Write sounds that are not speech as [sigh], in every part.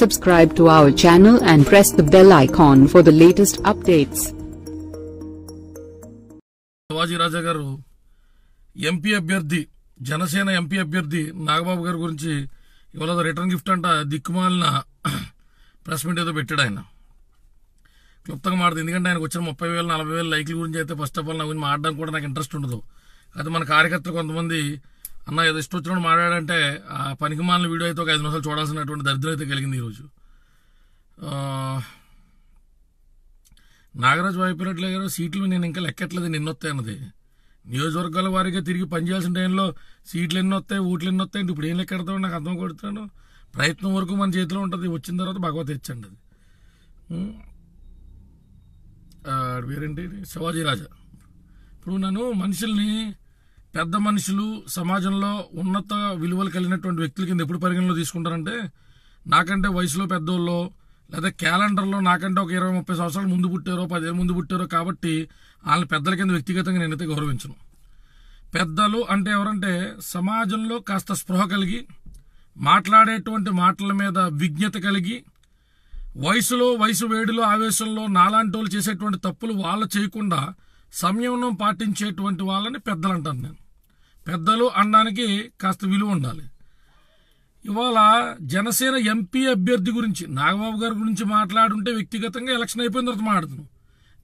Subscribe to our channel and press the bell icon for the latest updates. Shivaji రాజా గారు MP అభ్యర్థి Janasena MP అభ్యర్థి నాగబాబు గారి గురించి ఇవాళ రిటర్న్ గిఫ్ట్ అంట దిక్కుమాలిన ప్రెస్ మీట్ ఏదో పెట్టాడు ఆయన. క్లుప్తంగా మాడదు ఎందుకంటే ఆయనకు వచ్చిన ముప్పై వేలు నలభై వేలు లైక్ల గురించి అయితే ఫస్ట్ ఆఫ్ ఆల్ నా గురించి మాట్లాడడానికి కూడా నాకు ఇంట్రెస్ట్ ఉండదు. అయితే మన కార్యకర్తలు కొంతమంది అన్న ఏదో ఇష్టం వచ్చినప్పుడు మాట్లాడంటే ఆ పనికిమాలిన వీడియో అయితే ఒక ఐదు నిమిషాలు చూడాల్సినటువంటి దరిద్రం అయితే కలిగింది ఈరోజు ఆ, నాగరాజు వాయిపిరెడ్డి గారు సీట్లు నేను ఇంకా లెక్కట్లేదు నిన్నొత్తాయి అన్నది. నియోజకవర్గాల వారిగా తిరిగి పనిచేయాల్సిన టైంలో సీట్లు ఎన్ని వస్తాయి ఓట్లు ఎన్ని వస్తాయి ఇప్పుడు ఏం లెక్కెడతావు నాకు అర్థం కొడుతున్నాను. ప్రయత్నం వరకు మన చేతిలో ఉంటుంది వచ్చిన తర్వాత భగవత్ తెచ్చండి అది వేరేంటి పేరేంటి? శివాజీ రాజా ఇప్పుడు నన్ను మనుషుల్ని పెద్ద మనుషులు సమాజంలో ఉన్నత విలువలు కలిగినటువంటి వ్యక్తుల కింద ఎప్పుడు పరిగణలో తీసుకుంటారంటే నాకంటే వయసులో పెద్దోళ్ళో లేదా క్యాలెండర్లో నాకంటే ఒక ఇరవై ముప్పై సంవత్సరాలు ముందు పుట్టారో పదిహేను ముందు పుట్టారో కాబట్టి వాళ్ళని పెద్దల కింద వ్యక్తిగతంగా నేనైతే గౌరవించను. పెద్దలు అంటే ఎవరంటే సమాజంలో కాస్త స్పృహ కలిగి మాట్లాడేటువంటి మాటల మీద విజ్ఞత కలిగి వయసులో వయసు వేడిలో ఆవేశంలో నాలాంటి వాళ్ళు చేసేటువంటి తప్పులు వాళ్ళు చేయకుండా సంయమనం పాటించేటువంటి వాళ్ళని పెద్దలు అంటాను నేను. పెద్దలు అనడానికి కాస్త విలువ ఉండాలి. ఇవాళ జనసేన ఎంపీ అభ్యర్థి గురించి నాగబాబు గారి గురించి మాట్లాడుంటే వ్యక్తిగతంగా ఎలక్షన్ అయిపోయిన తర్వాత మాట్లాడుతున్నాను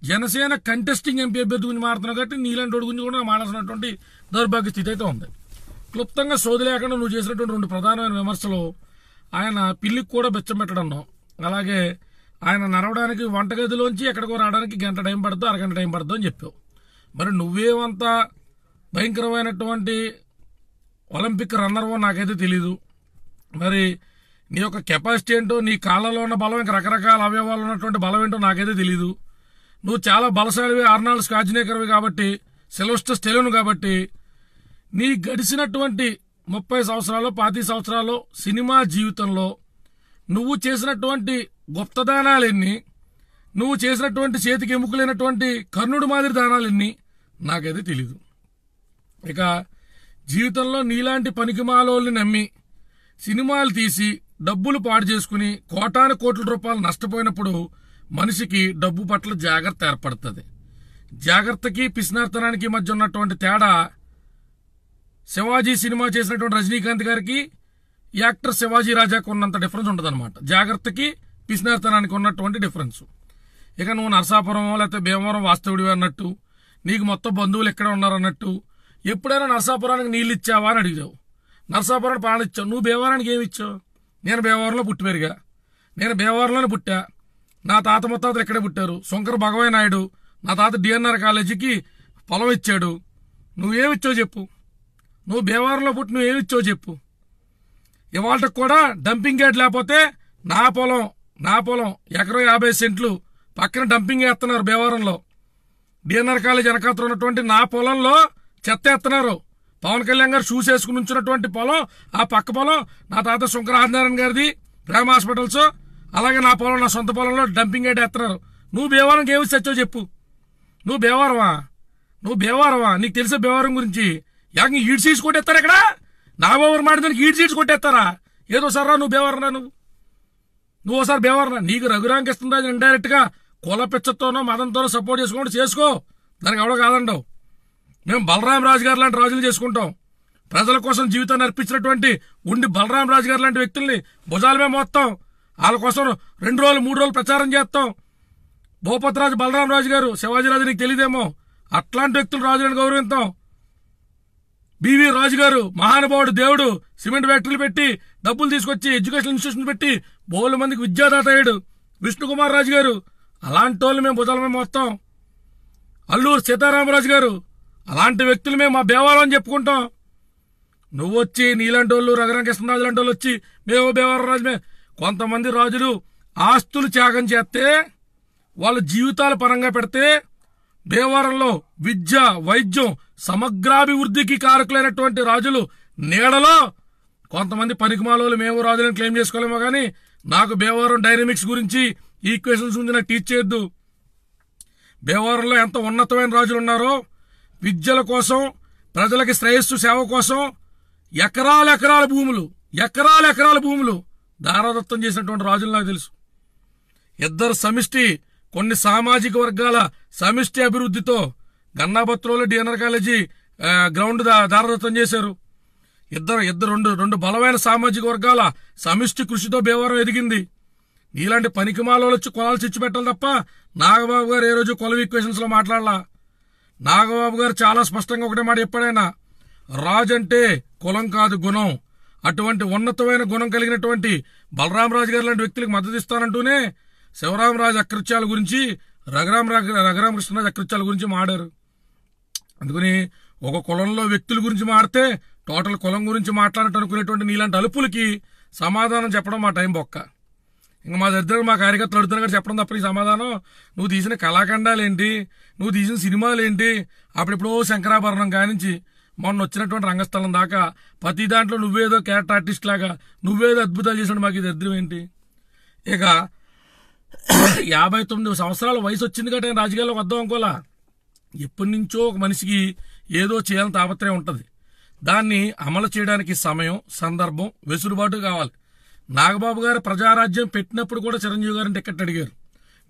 జనసేన కంటెస్టింగ్ ఎంపీ అభ్యర్థి గురించి మాట్లాడుతున్నావు కాబట్టి నీలాంటి వాడి గురించి కూడా మాట్లాడుతున్నటువంటి దౌర్భాగ్య స్థితి అయితే ఉంది. క్లుప్తంగా సోది లేకుండా నువ్వు చేసినటువంటి రెండు ప్రధానమైన విమర్శలు ఆయన పిల్లికి కూడా బెచ్చం పెట్టడం అలాగే ఆయన నడవడానికి వంటగదిలోంచి ఎక్కడికో రావడానికి గంట టైం పడుతుంది అరగంట టైం పడుతుంది అని చెప్పావు. మరి నువ్వేమంత భయంకరమైనటువంటి ఒలింపిక్ రన్నర్వో నాకైతే తెలీదు. మరి నీ యొక్క కెపాసిటీ ఏంటో నీ కాళ్ళలో ఉన్న బలం ఇంకా రకరకాల అవయవాలు ఉన్నటువంటి బలం ఏంటో నాకైతే తెలీదు. నువ్వు చాలా బలశాలివి ఆర్నాల్డ్ స్కాజ్నేకర్వి కాబట్టి సెలవస్టర్ తెలియను కాబట్టి నీ గడిచినటువంటి ముప్పై సంవత్సరాలు పాతి సంవత్సరాలు సినిమా జీవితంలో నువ్వు చేసినటువంటి గుప్తదానాలు నువ్వు చేసినటువంటి చేతికి ఎముకలైనటువంటి కర్ణుడు మాదిరి దానాలెన్ని నాకైతే తెలీదు. ఇక జీవితంలో నీలాంటి పనికిమాలోల్ని నమ్మి సినిమాలు తీసి డబ్బులు పాడు చేసుకుని కోటాను కోట్ల రూపాయలు నష్టపోయినప్పుడు మనిషికి డబ్బు పట్ల జాగ్రత్త ఏర్పడుతుంది. జాగ్రత్తకి పిసినార్తనానికి మధ్య ఉన్నటువంటి తేడా శివాజీ సినిమా చేసినటువంటి రజనీకాంత్ గారికి యాక్టర్ శివాజీ రాజాకు ఉన్నంత డిఫరెన్స్ ఉంటుంది జాగ్రత్తకి పిసినార్తనానికి ఉన్నటువంటి డిఫరెన్స్. ఇక నువ్వు నరసాపురం లేకపోతే భీమవరం వాస్తవుడివి అన్నట్టు నీకు మొత్తం బంధువులు ఎక్కడ ఉన్నారన్నట్టు ఎప్పుడైనా నరసాపురానికి నీళ్ళు ఇచ్చావా అని అడిగావు. నరసాపురానికి పాలన ఇచ్చావు. నువ్వు భీమవరానికి ఏమి ఇచ్చావు? నేను భీమవరంలో పుట్టి పెరిగా నేను భీమవరంలోనే పుట్టా. నా తాత ముత్తాతలు ఇక్కడే పుట్టారు. శంకర్ భగవయ్య నాయుడు నా తాత డిఎన్ఆర్ కాలేజీకి పొలం ఇచ్చాడు. నువ్వేమిచ్చావు చెప్పు. నువ్వు భీమవరంలో పుట్టి నువ్వేమిచ్చావు చెప్పు. ఇవాళ కూడా డంపింగ్ యార్డ్ లేకపోతే నా పొలం నా పొలం ఎకరం యాభై సెంట్లు పక్కన డంపింగ్ వేస్తున్నారు భీమవరంలో డిఎన్ఆర్ కాలేజ్ వెనకాత్ర ఉన్నటువంటి నా పొలంలో చెత్త ఎత్తున్నారు పవన్ కళ్యాణ్ గారు షూస్ వేసుకుని ఉంచినటువంటి పొలం ఆ పక్క పొలం నా తాత శంకర గారిది ప్రేమ హాస్పిటల్స్ అలాగే నా పొలం నా సొంత పొలంలో డంపింగ్ యార్డ్ ఎత్తున్నారు నువ్వు భీమవరంకి ఏమి తెచ్చో చెప్పు? నువ్వు భీమవరమా నువ్వు భీమవరమా నీకు తెలిసే భీమవరం గురించి. యాక ఈడ్ కూడా ఎత్తారు ఇక్కడ? నా ఓవర్ మాడిదానికి ఈడ్ సీట్స్ కొట్టేస్తారా? ఏదో సర్రా నువ్వు బేవర్రా నువ్వు. నువ్వు ఒకసారి బేవర్రా. నీకు రఘురామకృష్ణరాజు ఇండైరెక్ట్గా కుల పిచ్చతోనో మతంతోనో సపోర్ట్ చేసుకోండి చేసుకో. దానికి ఎవడో కాదండవు. మేము బలరాం రాజు గారు లాంటి రాజులు చేసుకుంటాం. ప్రజల కోసం జీవితాన్ని అర్పించినటువంటి ఉండి బలరాం రాజు గారు లాంటి వ్యక్తుల్ని భుజాల మీద మోస్తాం వాళ్ళ కోసం రెండు రోజులు మూడు రోజులు ప్రచారం చేస్తాం. భూపతిరాజు బలరాం రాజు గారు శివాజీరాజు నీకు తెలియదేమో అట్లాంటి వ్యక్తులు రాజులను గౌరవిస్తాం బివి రాజు గారు మహానుభావుడు దేవుడు సిమెంట్ ఫ్యాక్టరీలు పెట్టి డబ్బులు తీసుకొచ్చి ఎడ్యుకేషన్ ఇన్స్టిట్యూషన్ పెట్టి బోలు మందికి విద్యాదాత అయ్యాడు విష్ణుకుమార్ రాజు గారు అలాంటి వాళ్ళు మేము భుజాల మేము మొత్తం అల్లూరు సీతారామరాజు గారు అలాంటి వ్యక్తులు మేము మా బేవారం అని చెప్పుకుంటాం. నువ్వు వచ్చి నీలాంటి వాళ్ళు రఘురామకృష్ణరాజు లాంటి వాళ్ళు వచ్చి మేము బేవారం రాజుమే. కొంతమంది రాజులు ఆస్తులు త్యాగం చేస్తే వాళ్ళ జీవితాల పరంగా పెడితే భీమవరంలో విద్య వైద్యం సమగ్రాభివృద్ధికి కారకులైనటువంటి రాజులు నీడలో కొంతమంది పనికిమాలోలు మేము రాజులను క్లెయిమ్ చేసుకోలేమో కానీ నాకు భీమవరం డైనమిక్స్ గురించి ఈక్వేషన్స్ గురించి నాకు టీచ్ చేయొద్దు. భీమవరంలో ఎంత ఉన్నతమైన రాజులు ఉన్నారో విద్యల కోసం ప్రజలకి శ్రేయస్సు సేవ కోసం ఎకరాల ఎకరాల భూములు ఎకరాల ఎకరాల భూములు దారాదత్తం చేసినటువంటి రాజులు నాకు తెలుసు. ఇద్దరు సమిష్టి కొన్ని సామాజిక వర్గాల సమిష్టి అభివృద్ధితో గన్నాపత్రంలో డిఎన్ఆర్ కాలేజీ గ్రౌండ్ దా- దారదత్తం చేశారు. ఇద్దరు ఇద్దరు రెండు రెండు బలమైన సామాజిక వర్గాల సమిష్టి కృషితో భీవరం ఎదిగింది. ఇలాంటి పనికిమాలలో వచ్చి కొలాలు చిచ్చిపెట్టాలి తప్ప నాగబాబు గారు ఏ రోజు కొలవ ఈక్వేషన్స్లో మాట్లాడలా? నాగబాబు గారు చాలా స్పష్టంగా ఒకటే మాట ఎప్పుడైనా రాజు అంటే కులం కాదు గుణం. అటువంటి ఉన్నతమైన గుణం కలిగినటువంటి బలరామరాజు గారు లాంటి వ్యక్తులకు మద్దతు ఇస్తానంటూనే శివరామరాజు అకృత్యాల గురించి రఘురామ రఘురామకృష్ణరాజు అకృత్యాల గురించి మాడారు. అందుకని ఒక కులంలో వ్యక్తుల గురించి మాడితే టోటల్ కులం గురించి మాట్లాడటం అనుకునేటువంటి నీలాంటి అలుపులకి సమాధానం చెప్పడం మా టైం బొక్క. ఇంకా మా దగ్గర మా కార్యకర్తలు అడుగుతున్నా కూడా చెప్పడం తప్ప ఈ సమాధానం నువ్వు తీసిన కళాఖండాలేంటి? నువ్వు తీసిన సినిమాలేంటి? అప్పుడెప్పుడో శంకరాభరణం కానించి మొన్న వచ్చినటువంటి రంగస్థలం దాకా ప్రతి దాంట్లో నువ్వేదో క్యారెక్టర్ ఆర్టిస్ట్ లాగా నువ్వేదో అద్భుతాలు చేసినట్టు మాకు ఇది దరిద్రం ఏంటి? ఇక యాభై తొమ్మిది సంవత్సరాల వయసు వచ్చింది కాబట్టి రాజకీయాల్లోకి వద్దాం అనుకోలా ఎప్పటి నుంచో ఒక మనిషికి ఏదో చేయాలని తాపత్రయం ఉంటుంది. దాన్ని అమలు చేయడానికి సమయం సందర్భం వెసులుబాటు కావాలి. నాగబాబు గారు ప్రజారాజ్యం పెట్టినప్పుడు కూడా చిరంజీవి గారిని టికెట్ అడిగారు.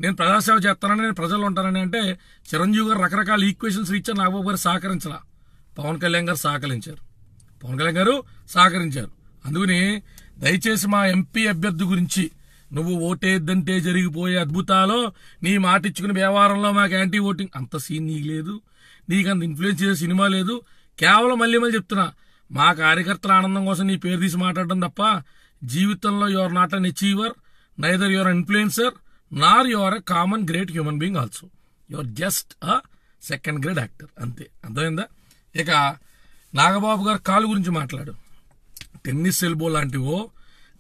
నేను ప్రజాసేవ చేస్తానని నేను ప్రజలు ఉంటానని అంటే చిరంజీవి గారు రకరకాల ఈక్వేషన్స్ ఇచ్చారు. నాగబాబు గారు సహకరించలా. పవన్ కళ్యాణ్ గారు సహకరించారు. పవన్ కళ్యాణ్ గారు సహకరించారు. అందుకని దయచేసి మా ఎంపీ అభ్యర్థి గురించి నువ్వు ఓటేద్దంటే జరిగిపోయే అద్భుతాలు నీ మాట ఇచ్చుకుని వ్యవహారంలో మాకు యాంటీ ఓటింగ్ అంత సీన్ నీకు లేదు. నీకు అంత ఇన్ఫ్లుయెన్స్ చేసే సినిమా లేదు. కేవలం మళ్ళీ మళ్ళీ చెప్తున్నా మా కార్యకర్తల ఆనందం కోసం నీ పేరు తీసి మాట్లాడడం తప్ప జీవితంలో you're not an achiever neither you're influencer nor you're a common great human being also you're just a second grade actor అంతే. అర్థమైందా? ఇక నాగబాబు గారు కాలు గురించి మాట్లాడు. టెన్నిస్ ఎల్బో లాంటివో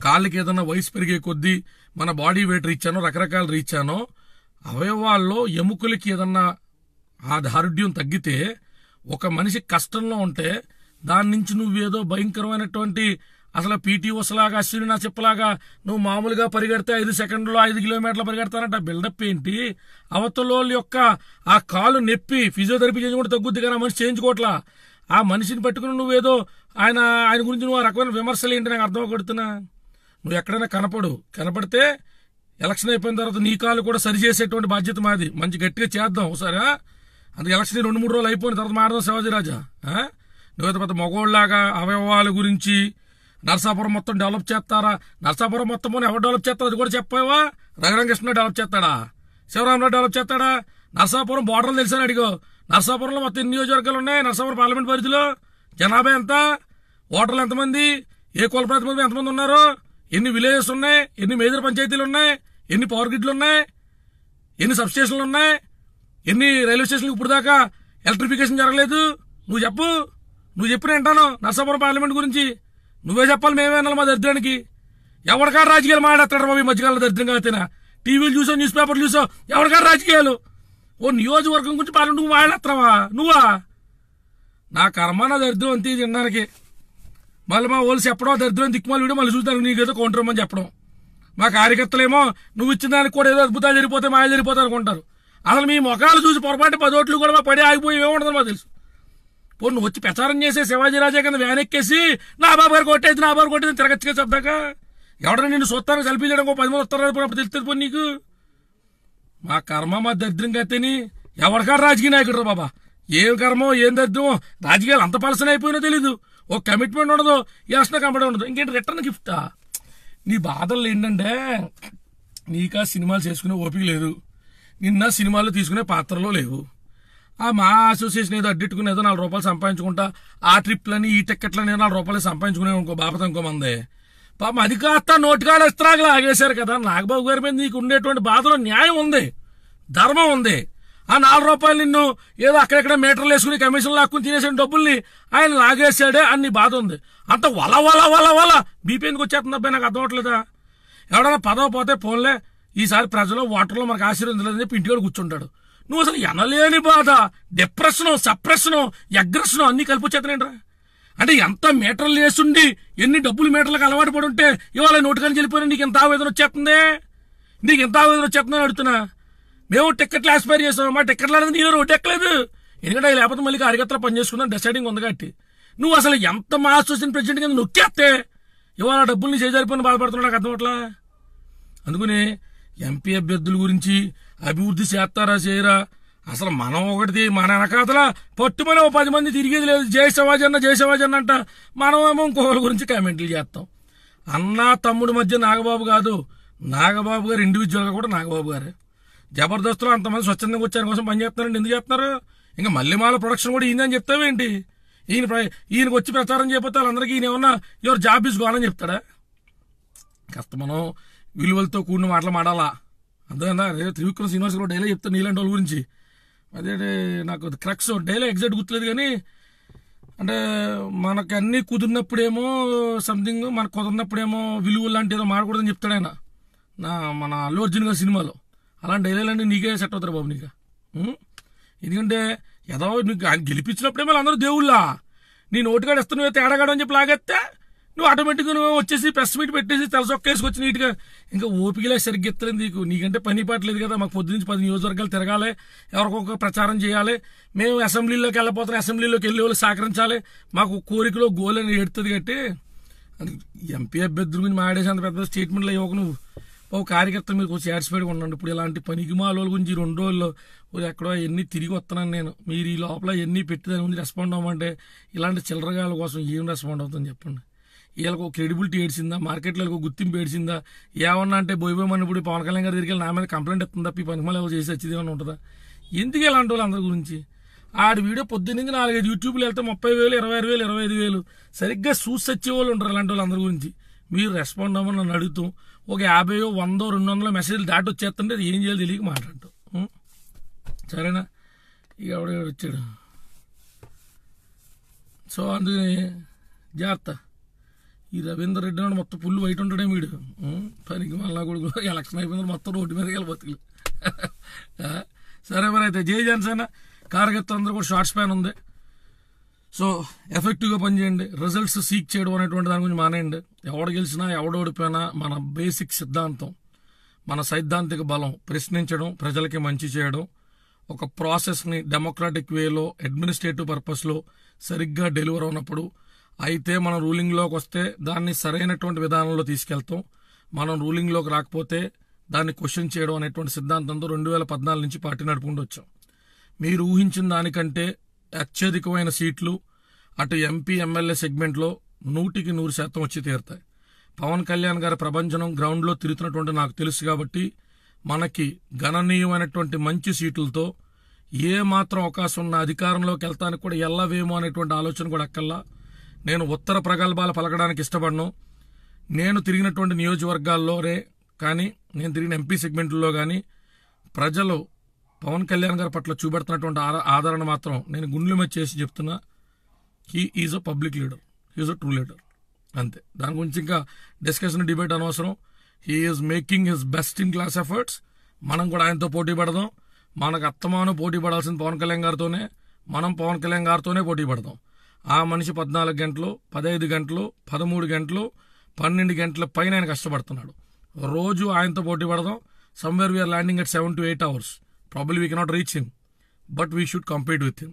కాళ్ళకి ఏదైనా వయసు పెరిగే కొద్దీ మన బాడీ వెయిట్ రీచ్ అనో రకరకాల రీచ్ అనో అవయవాల్లో ఎముకలకి ఏదన్నా ఆ దారుఢ్యం తగ్గితే ఒక మనిషి కష్టంలో ఉంటే దాని నుంచి నువ్వేదో భయంకరమైనటువంటి అసలు పీటీ ఉసలాగా అశ్విని నా చెప్పలాగా నువ్వు మామూలుగా పరిగెడితే ఐదు సెకండ్లో ఐదు కిలోమీటర్లు పరిగెడతానంట బిల్డప్ ఏంటి? అవతలోళ్ళ యొక్క ఆ కాలు నొప్పి ఫిజియోథెరపీ చేయించుకుంటే తగ్గుద్ది కానీ ఆ మనిషి చేయించుకోవట్లా ఆ మనిషిని పట్టుకుని నువ్వేదో ఆయన ఆయన గురించి నువ్వు ఆ రకమైన విమర్శలు ఏంటి నాకు అర్థం కొడుతున్నా నువ్వు ఎక్కడైనా కనపడు. కనపడితే ఎలక్షన్ అయిపోయిన తర్వాత నీ కాలు కూడా సరి చేసేటువంటి బాధ్యత మాది. మంచి గట్టిగా చేద్దాం. ఒకసారా అందుకే ఎలక్షన్ రెండు మూడు రోజులు అయిపోయిన తర్వాత మాడదాం శివాజీ రాజా ఆ? పెద్ద మగోళ్ళలాగా అవయవాల గురించి నరసాపురం మొత్తం డెవలప్ చేస్తారా? నరసాపురం మొత్తం ఎవరు డెవలప్ చేస్తారు అది కూడా చెప్పావా? రఘురంకృష్ణ డెవలప్ చేస్తాడా? శివరామరావు డెవలప్ చేస్తాడా? నర్సాపురం బోర్డర్లు తెలిసాను అడిగో నర్సాపురంలో మొత్తం ఎన్ని నియోజకవర్గాలు ఉన్నాయి? నరసాపురం పార్లమెంట్ పరిధిలో? జనాభా ఎంత? ఓటర్లు ఎంతమంది? ఏ కుల ప్రాతిపదికన ఎంతమంది ఉన్నారు? ఎన్ని విలేజెస్ ఉన్నాయి? ఎన్ని మేజర్ పంచాయతీలు ఉన్నాయి? ఎన్ని పవర్ గ్రిడ్లు ఉన్నాయి? ఎన్ని సబ్ స్టేషన్లు ఉన్నాయి? ఎన్ని రైల్వే స్టేషన్లు ఇప్పుడు దాకా ఎలక్ట్రిఫికేషన్ జరగలేదు? నువ్వు చెప్పు. నువ్వు చెప్పిన వింటాను. నర్సాపురం పార్లమెంట్ గురించి. నువ్వే చెప్పాలి మేమే వినాలి మా దరిద్రానికి. ఎవరికాడ రాజకీయాలు మాట్లాడతాడు బాబు ఈ మధ్యకాలంలో దరిద్రంగా అయితేనా? టీవీలు చూసావు న్యూస్ పేపర్లు చూసావు. ఎవరికాడ రాజకీయాలు? ఓ నియోజకవర్గం గురించి పార్లమెంట్ నువ్వు మాట్లాడుతున్నావా నువ్వా? నా కర్మ నా దరిద్రం అంతే తినడానికి మళ్ళీ మా వాళ్ళు చెప్పడం దరిద్రం దిక్కుమాలు వీడియో మళ్ళీ చూస్తాను నీకేదో కౌంటర్ ఇవ్వమని చెప్పడం. మా కార్యకర్తలేమో నువ్వు ఇచ్చిన దానికి కూడా ఏదో అద్భుతాలు జరిగిపోతే మాయ జరిగిపోతాయి అనుకుంటారు. అసలు మీ ముఖాలు చూసి పొరపాటు పది ఓట్లు కూడా మా పడి ఆగిపోయి ఏముండదు మాకు తెలుసు. పోను నువ్వు వచ్చి ప్రచారం చేసే శివాజీ రాజా కింద వ్యాన్ ఎక్కేసి నా బాబు గారు కొట్టేది నా బాబు కొట్టేది తిరగచ్చు చెప్తాక ఎవడన్నా నిన్ను చూస్తాను సెల్ఫీ చేయడం ఒక పది మంది వస్తారు అప్పుడు తెలుస్తుంది పోనీ నీకు. మా కర్మ మా దరిద్రం అయితేని ఎవరికాడు రాజకీయ నాయకుడు బాబా? ఏం కర్మో ఏం దరిద్రమో రాజకీయాలు అంత పలసన అయిపోయినో తెలీదు. ఒక కమిట్మెంట్ ఉండదు ఎలక్షన్ కనబడి ఉండదు. ఇంకేంటి రిటర్న్ గిఫ్టా నీ బాధలు ఏంటంటే నీకా సినిమాలు చేసుకునే ఓపిక లేదు. నిన్న సినిమాలు తీసుకునే పాత్రలో లేవు. ఆ మా అసోసియేషన్ ఏదో అడ్డెట్టుకుని ఏదో నాలుగు రూపాయలు సంపాదించుకుంటా ఆ ట్రిప్లని ఈ టిక్కెట్లని నాలుగు రూపాయలు సంపాదించుకునే ఇంకో బాపత ఇంకో మందే. పాపం అది కాస్త నోటికాడ ఇస్త్రాగలు ఆగేశారు కదా. నాగబాబు గారి మీద నీకు ఉండేటువంటి బాధలో న్యాయం ఉంది ధర్మం ఉంది. ఆ నాలుగు రూపాయలు నిన్ను ఏదో అక్కడెక్కడ మీటర్లు వేసుకుని కమిషన్ లాక్కుని తినేసిన డబ్బుల్ని ఆయన లాగేశాడే అన్ని బాధ ఉంది. అంత వల వల వల వల. బీపీ ఎందుకు వచ్చేస్తుంది అబ్బాయి? నాకు అర్థం అవట్లేదా? ఎవడన్నా పదవ పోతే పోన్లే ఈసారి ప్రజలు ఓటర్లో మనకు ఆశీర్వదించలేదని చెప్పి ఇంటికాడ కూర్చుంటాడు. నువ్వు అసలు ఎనలేని బాధ. డిప్రెషను సప్రెషను ఎగ్రెషను అన్ని కలిపి వచ్చేతనేంట్రా అంటే ఎంత మీటర్లు వేసుండి ఎన్ని డబ్బులు మీటర్లకు అలవాటు పడి ఉంటే ఇవాళ నోటికని వెళ్ళిపోయినా నీకు ఎంత ఆవేదన వచ్చేస్తుంది? నీకు ఎంత ఆవేదన వచ్చేస్తుందని అడుగుతున్నా. మేము టిక్కెట్లు ఆస్పైర్ చేస్తాం మా టిక్కెట్లు అనేది నేను రోడ్డు ఎక్కలేదు. ఎందుకంటే లేకపోతే మళ్ళీ కార్యకర్తలు పనిచేసుకుందాం డిసైడింగ్ ఉంది కాబట్టి. నువ్వు అసలు ఎంత మా వచ్చిన ప్రెసిడెంట్ కింద నొక్కేస్తే? ఇవాళ డబ్బుల్ని చేజారిపోయిన బాధపడుతున్నాడు నాకు అర్థమట్లా అందుకని ఎంపీ అభ్యర్థుల గురించి అభివృద్ధి చేస్తారా చేయరా? అసలు మనం ఒకటి మన వెనకాతల పట్టుమని ఓ పది మంది తిరిగేది లేదు. జై శివాజీ అన్న జై శివాజీ అన్న అంట. మనమేమో ఇంకొకరి గురించి కామెంట్లు చేస్తాం. అన్న తమ్ముడి మధ్య నాగబాబు కాదు. నాగబాబు గారు ఇండివిజువల్గా కూడా నాగబాబు గారే. జబర్దస్త్లో అంతమంది స్వచ్ఛందంగా వచ్చారు కోసం పని చేస్తున్నారండి ఎందుకు చేస్తున్నారు? ఇంకా మల్లెమాల ప్రొడక్షన్ కూడా ఈయనని చెప్తావేంటి? ఈయన ప్ర- ఈయనకు వచ్చి ప్రచారం చేయకపోతే వాళ్ళందరికీ ఈయన ఏమన్నా ఎవరు జాబ్ ఇస్ గోన్ చెప్తాడా? కాస్త మనం విలువలతో కూడిన మాటలు మాడాలా? అంతేనా? రేపు త్రివిక్రమ్ శ్రీనివాస్ డైలీ చెప్తాను నీలాంటి వాళ్ళ గురించి. అదే నాకు క్రక్స్ డైలీ ఎగ్జాక్ట్ గుర్తులేదు కానీ అంటే మనకు అన్నీ కుదిరినప్పుడేమో సంథింగ్ మనకు కుదిరినప్పుడేమో విలువలు లాంటి ఏదో మాడకూడదని చెప్తాడు ఆయన. నా మన అల్లు అర్జున్ గారి సినిమాలో. అలాంటి డైలాగులన్నీ నీకే సెట్ అవుతారు బాబు నీకు. ఎందుకంటే ఏదో నీకు ఆయన గెలిపించినప్పుడే మళ్ళీ అందరూ దేవుళ్ళా. నీ నోటికాడ ఇస్తా నువ్వు తేడాగాడు అని చెప్పి లాగేస్తే నువ్వు ఆటోమేటిక్గా నువ్వు వచ్చేసి ప్రెస్ మీట్ పెట్టేసి తలసొక్కేసుకొచ్చి నీట్గా ఇంకా ఓపికలే సరిగ్గా ఎత్తలేదు నీకు. నీకంటే పని పాటలేదు కదా మాకు పొద్దు నుంచి పది నియోజకవర్గాలు తిరగాలి ఎవరికొక ప్రచారం చేయాలి మేము అసెంబ్లీలోకి వెళ్ళిపోతాం అసెంబ్లీలోకి వెళ్ళే వాళ్ళు సహకరించాలి మాకు కోరికలో గోల్ అని ఎడుతుంది కట్టి ఎంపీ అభ్యర్థుల గురించి మాడేసి అంత పెద్ద స్టేట్మెంట్లు ఇవ్వకు నువ్వు. ఓ కార్యకర్త మీరు కొంచెం సాటిస్ఫైడ్గా ఉండండి. ఇప్పుడు ఇలాంటి పనికిమాల గురించి రెండు రోజుల్లో ఎక్కడో ఎన్ని తిరిగి వస్తున్నాను నేను. మీరు ఈ లోపల ఎన్ని పెట్టి దాని గురించి రెస్పాండ్ అవ్వమంటే ఇలాంటి చిల్లరగాల కోసం ఏం రెస్పాండ్ అవుతుంది చెప్పండి. వీళ్ళకి ఒక క్రెడిబిలిటీ ఏడ్చిందా? మార్కెట్లో ఒక గుర్తింపు ఏడిసిందా ఏమన్నా అంటే బోయిపోయి ఇప్పుడు పవన్ కళ్యాణ్ గారి దగ్గరికి నా మీద కంప్లైంట్ ఇస్తుంది? తప్ప ఈ పనికిమాల చేసి వచ్చేది ఏమైనా ఉంటుందా? ఎందుకు ఇలాంటి వాళ్ళు అందరి గురించి? ఆడి వీడియో పొద్దున్నంగా నాలుగైదు యూట్యూబ్లో వెళ్తే ముప్పై వేలు ఇరవై ఆరు వేలు ఇరవై ఐదు వేలు. సరిగ్గా చూసి వచ్చే వాళ్ళు ఉంటారు అలాంటి వాళ్ళు అందరి గురించి. మీరు రెస్పాండ్ అవ్వమని నన్ను అడుగుతాం ఒక యాభైయో వందో రెండు వందల మెసేజ్లు దాటి వచ్చేస్తుంటే అది ఏం చేయాలి తెలియక మాట్లాడు సరేనా? ఇక ఎవడ వచ్చాడు. సో అందుకని జాగ్రత్త. ఈ రవీందర్ రెడ్డి నాడు మొత్తం పుల్లు బయట ఉంటాడే వీడు. పనికి మళ్ళా కూడా [laughs] ఎలక్షన్ అయిపోయింది మొత్తం రోడ్డు మీదకి వెళ్ళిపోతుంది [laughs] సరే మరి అయితే జై జనసేన. కార్యకర్తలు అందరూ కూడా షార్ట్ స్పాన్ ఉంది. సో ఎఫెక్టివ్గా పనిచేయండి. రిజల్ట్స్ సీక్ చేయడం అనేటువంటి దాని గురించి మానేయండి. ఎవడు గెలిచినా ఎవడు ఓడిపోయినా మన బేసిక్ సిద్ధాంతం మన సైద్ధాంతిక బలం ప్రశ్నించడం ప్రజలకి మంచి చేయడం ఒక ప్రాసెస్ని డెమోక్రాటిక్ వేలో అడ్మినిస్ట్రేటివ్ పర్పస్లో సరిగ్గా డెలివర్ అవునప్పుడు అయితే మనం రూలింగ్లోకి వస్తే దాన్ని సరైనటువంటి విధానంలో తీసుకెళ్తాం. మనం రూలింగ్లోకి రాకపోతే దాన్ని క్వశ్చన్ చేయడం అనేటువంటి సిద్ధాంతంతో రెండు వేల పద్నాలుగు నుంచి పార్టీ నడుపుకుంటూ వచ్చాం. మీరు ఊహించిన దానికంటే అత్యధికమైన సీట్లు అటు ఎంపీ ఎమ్మెల్యే సెగ్మెంట్లో నూటికి నూరు శాతం వచ్చి తీరుతాయి. పవన్ కళ్యాణ్ గారి ప్రభంజనం గ్రౌండ్లో తిరుగుతున్నటువంటి నాకు తెలుసు కాబట్టి మనకి గణనీయమైనటువంటి మంచి సీట్లతో ఏ మాత్రం అవకాశం ఉన్న అధికారంలోకి వెళ్తానికి కూడా వెళ్ళవేమో అనేటువంటి ఆలోచన కూడా అక్కల్లా. నేను ఉత్తర ప్రగల్భాలు పలకడానికి ఇష్టపడను. నేను తిరిగినటువంటి నియోజకవర్గాల్లోనే కానీ నేను తిరిగిన ఎంపీ సెగ్మెంట్లో కానీ ప్రజలు పవన్ కళ్యాణ్ గారి పట్ల చూపెడుతున్నటువంటి ఆదరణ మాత్రం నేను గుండెల మీద చేసి చెప్తున్నా. He is a public leader he is a true leader అంతే. దాని గురించి ఇంకా డిస్కషన్ డిబేట్ అనవసరం. He is making his best in class efforts మనం కూడా ఆయనతో పోటీ పడదాం. మనకు అత్తమాను పోటీ పడాల్సిన పవన్ కళ్యాణ్ గారితోనే. మనం పవన్ కళ్యాణ్ గారితోనే పోటీ పడదాం. ఆ మనిషి పద్నాలుగు గంటలు పదహైదు గంటలు పదమూడు గంటలు పన్నెండు గంటల పైన ఆయన కష్టపడుతున్నాడు. రోజు ఆయనతో పోటీ పడదాం. Somewhere we're landing at seven to eight hours probably we cannot reach him but we should compete with him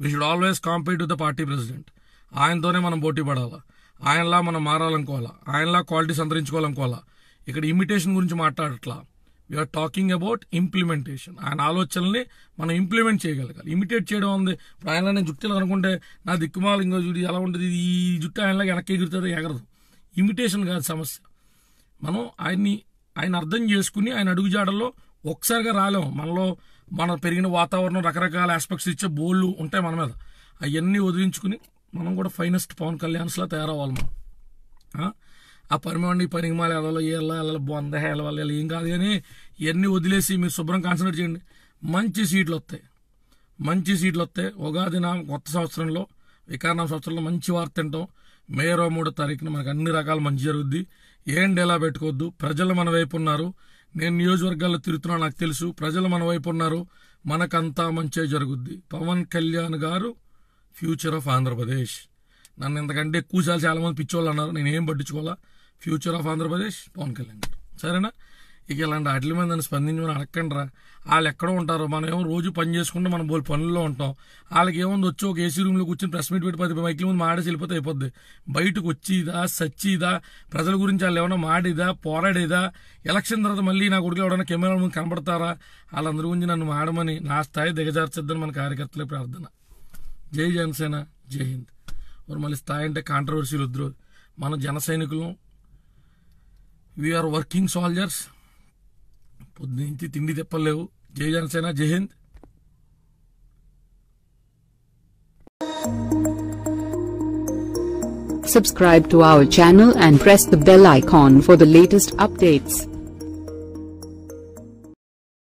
we should always compete with the party president ఆయనతోనే మనం పోటీ పడాలా? ఆయనలా మనం మారాలనుకోవాలా? ఆయనలా క్వాలిటీ సంతరించుకోవాలనుకోవాలా ఇక్కడ ఇమిటేషన్ గురించి మాట్లాడట్లా? వీఆర్ టాకింగ్ అబౌట్ ఇంప్లిమెంటేషన్ ఆయన ఆలోచనల్ని మనం ఇంప్లిమెంట్ చేయగలగాలి. ఇమిటేట్ చేయడం ఉంది ఇప్పుడు ఆయన నేను జుట్టులు అనుకుంటే నా దిక్కుమాలు ఇంకో జుడి ఎలా ఉంటుంది? ఈ జుట్టు ఆయనలా వెనక్కి ఎగురుతుంది ఎగరదు. ఇమిటేషన్ కాదు సమస్య. మనం ఆయన్ని ఆయన అర్థం చేసుకుని ఆయన అడుగుజాడల్లో ఒకసారిగా రాలేము మనలో మన పెరిగిన వాతావరణం రకరకాల ఆస్పెక్ట్స్ ఇచ్చే బోళ్ళు ఉంటాయి మన మీద. అవన్నీ వదిలించుకుని మనం కూడా ఫైనెస్ట్ పవన్ కళ్యాణ్స్లా తయారవ్వాలి మనం. ఆ? పరిమాణి పరిగమాలు ఎలాలో వెళ్ళాలి ఎలా వెళ్ళాలి బొంద వెళ్ళాలి ఏం కాదు కానీ ఇవన్నీ వదిలేసి మీరు శుభ్రం కాన్సన్ట్రేట్ చేయండి. మంచి సీట్లు వస్తాయి. మంచి సీట్లు వస్తాయి. ఉగాది నా కొత్త సంవత్సరంలో వికారణ సంవత్సరంలో మంచి వార్త తింటాం. మే ఇరవై మూడో తారీఖున మనకు అన్ని రకాల మంచి జరుగుద్ది. ఏం డేలా పెట్టుకోవద్దు? ప్రజలు మన వైపు ఉన్నారు. నేను నియోజకవర్గాల్లో తిరుగుతున్నా నాకు తెలుసు. ప్రజలు మన వైపు ఉన్నారు. మనకంతా మంచే జరుగుద్ది. పవన్ కళ్యాణ్ గారు ఫ్యూచర్ ఆఫ్ ఆంధ్రప్రదేశ్. నన్ను ఇంతకంటే ఎక్కువ చాలా చాలామంది పిచ్చోళ్ళు అన్నారు. నేను ఏం పట్టించుకోవాలా? ఫ్యూచర్ ఆఫ్ ఆంధ్రప్రదేశ్ పవన్ కళ్యాణ్ గారు. సరేనా? ఇక ఇలాంటి వాటి మీద నన్ను స్పందించమని అడగండి రా వాళ్ళు ఎక్కడో ఉంటారో. మనం ఏమో రోజు పని చేసుకుంటే మనం బోల్ పనుల్లో ఉంటాం. వాళ్ళకి ఏముంది? వచ్చి ఒక ఏసీ రూమ్లో కూర్చొని ప్రెస్ మీట్ పెట్టి పది మైకిల ముందు మాడేసి వెళ్ళిపోతే అయిపోద్ది. బయటకు వచ్చిదా? సచ్చిదా? ప్రజల గురించి వాళ్ళు ఏమైనా మాడిదా పోరాడేదా? ఎలక్షన్ తర్వాత మళ్ళీ నా కొడుకులు ఎవరైనా కెమెరా ముందు కనబడతారా వాళ్ళందరి గురించి నన్ను మాడమని నా స్థాయి దిగజార్చొద్దని మన కార్యకర్తలే ప్రార్థన. జై జనసేన జై హింద్. మరి మళ్ళీ స్థాయి అంటే కాంట్రవర్సీలు వద్దు మన జన సైనికులం. వీఆర్ వర్కింగ్ సోల్జర్స్ పొద్దునుంచి తిండి తెప్పలేవు జై జనసేన జై Hind Subscribe to our channel and press the bell icon for the latest updates.